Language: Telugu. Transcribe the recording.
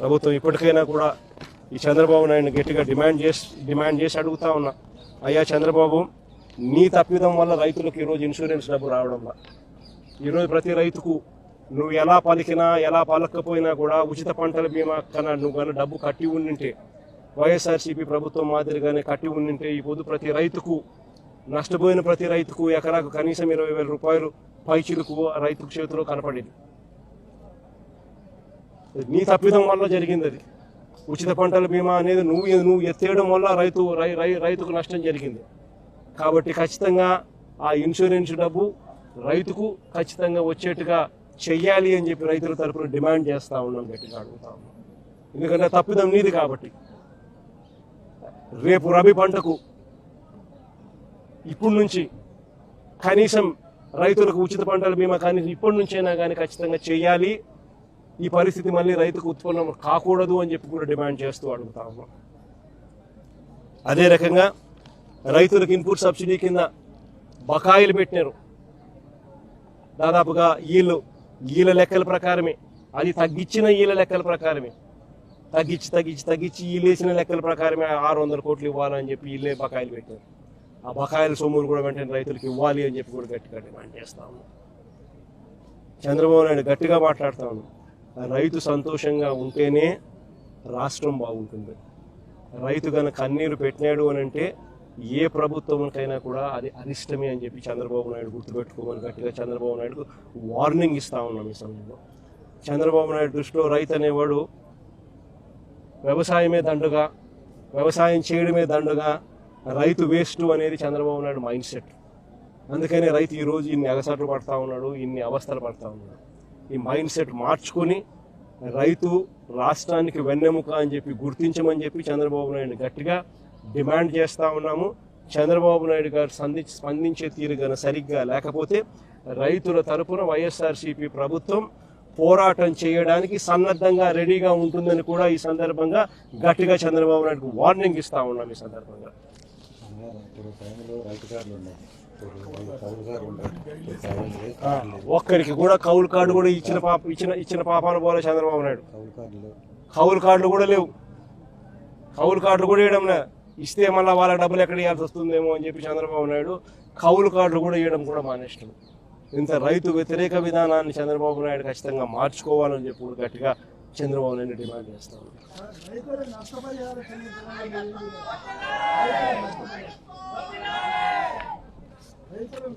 ప్రభుత్వం ఇప్పటికైనా కూడా ఈ చంద్రబాబు నాయుడు గట్టిగా డిమాండ్ చేసి డిమాండ్ చేసి అడుగుతా ఉన్నా. అయ్యా చంద్రబాబు నీ తప్పిదం వల్ల రైతులకు ఈరోజు ఇన్సూరెన్స్ డబ్బు రావడంలా ఈరోజు ప్రతి రైతుకు నువ్వు ఎలా పలికినా ఎలా పలకపోయినా కూడా ఉచిత పంటల బీమా కన్నా నువ్వు కన్నా డబ్బు కట్టి ఉండింటే వైఎస్ఆర్సీపీ ప్రభుత్వం మాదిరిగానే కట్టి ఉండింటే ఈ పొద్దు ప్రతి రైతుకు నష్టపోయిన ప్రతి రైతుకు ఎకరాకు కనీసం ఇరవై వేల రూపాయలు పైచిలకు రైతుకు చేతిలో కనపడింది. నీ తప్పిదం వల్ల జరిగింది అది ఉచిత పంటల బీమా అనేది నువ్వు నువ్వు ఎత్తేయడం వల్ల రైతు రై రైతుకు నష్టం జరిగింది. కాబట్టి ఖచ్చితంగా ఆ ఇన్సూరెన్స్ డబ్బు రైతుకు ఖచ్చితంగా వచ్చేట్టుగా చెయ్యాలి అని చెప్పి రైతుల తరపున డిమాండ్ చేస్తా ఉన్నాం గట్టిగా అడుగుతా ఉన్నాం. ఎందుకంటే తప్పిదం నీది కాబట్టి. రేపు రబీ పంటకు ఇప్పుడు నుంచి కనీసం రైతులకు ఉచిత పంటల బీమా కనీసం ఇప్పటి నుంచైనా కానీ ఖచ్చితంగా చేయాలి ఈ పరిస్థితి మళ్ళీ రైతుకు ఉత్పన్నం కాకూడదు అని చెప్పి కూడా డిమాండ్ చేస్తూ అడుగుతాము అదే రకంగా రైతులకు ఇన్పుట్ సబ్సిడీ కింద బకాయిలు పెట్టినారు. దాదాపుగా వీళ్ళు వీళ్ళ లెక్కల ప్రకారమే. అది తగ్గించిన వీళ్ళ లెక్కల ప్రకారమే. తగ్గించి తగ్గించి తగ్గించి వీళ్ళు లెక్కల ప్రకారమే ఆరు వందల కోట్లు ఇవ్వాలని చెప్పి వీళ్ళే బకాయిలు పెట్టారు. ఆ బకాయిల సొమ్ములు కూడా వెంటనే రైతులకు ఇవ్వాలి అని చెప్పి కూడా గట్టిగా డిమాండ్ చేస్తాము చంద్రబాబు నాయుడు గట్టిగా మాట్లాడుతా ఉన్నాం. రైతు సంతోషంగా ఉంటేనే రాష్ట్రం బాగుంటుంది. రైతు కనుక కన్నీరు పెట్టినాడు అని అంటే ఏ ప్రభుత్వంకైనా కూడా అది అరిష్టమే అని చెప్పి చంద్రబాబు నాయుడు గుర్తుపెట్టుకోమని గట్టిగా చంద్రబాబు నాయుడుకు వార్నింగ్ ఇస్తా ఉన్నాం ఈ సమయంలో. చంద్రబాబు నాయుడు దృష్టిలో రైతు అనేవాడు వ్యవసాయమే దండుగా వ్యవసాయం చేయడమే దండుగా రైతు వేస్ట్ అనేది చంద్రబాబు నాయుడు మైండ్ సెట్. అందుకనే రైతు ఈరోజు ఇన్ని అగసాట్లు పడతా ఉన్నాడు ఇన్ని అవస్థలు పడతా ఉన్నాడు. ఈ మైండ్ సెట్ మార్చుకొని రైతు రాష్ట్రానికి వెన్నెముక అని చెప్పి గుర్తించమని చెప్పి చంద్రబాబు నాయుడు గట్టిగా డిమాండ్ చేస్తా ఉన్నాము. చంద్రబాబు నాయుడు గారు సంధి స్పందించే తీరు గన సరిగ్గా లేకపోతే రైతుల తరపున వైఎస్ఆర్సీపీ ప్రభుత్వం పోరాటం చేయడానికి సన్నద్ధంగా రెడీగా ఉంటుందని కూడా ఈ సందర్భంగా గట్టిగా చంద్రబాబు నాయుడుకు వార్నింగ్ ఇస్తా ఉన్నాం ఈ సందర్భంగా. ఒక్కరికి కూడా కౌలు కార్డు కూడా ఇచ్చిన పాప ఇచ్చిన ఇచ్చిన పాపాన పోలే చంద్రబాబు నాయుడు. కౌలు కార్డులు. కూడా లేవు. కౌలు కార్డులు కూడా ఇవ్వడం లే. ఇస్తే మళ్ళీ వాళ్ళ డబ్బులు ఎక్కడ ఇవ్వాల్సి వస్తుందేమో అని చెప్పి చంద్రబాబు నాయుడు కౌలు కార్డులు కూడా ఇవ్వడం కూడా మానేష్టం ఇంత రైతు వ్యతిరేక విధానాన్ని చంద్రబాబు నాయుడు ఖచ్చితంగా మార్చుకోవాలని చెప్పి గట్టిగా చంద్రబాబు నాయుడు డిమాండ్ చేస్తాను రైతులు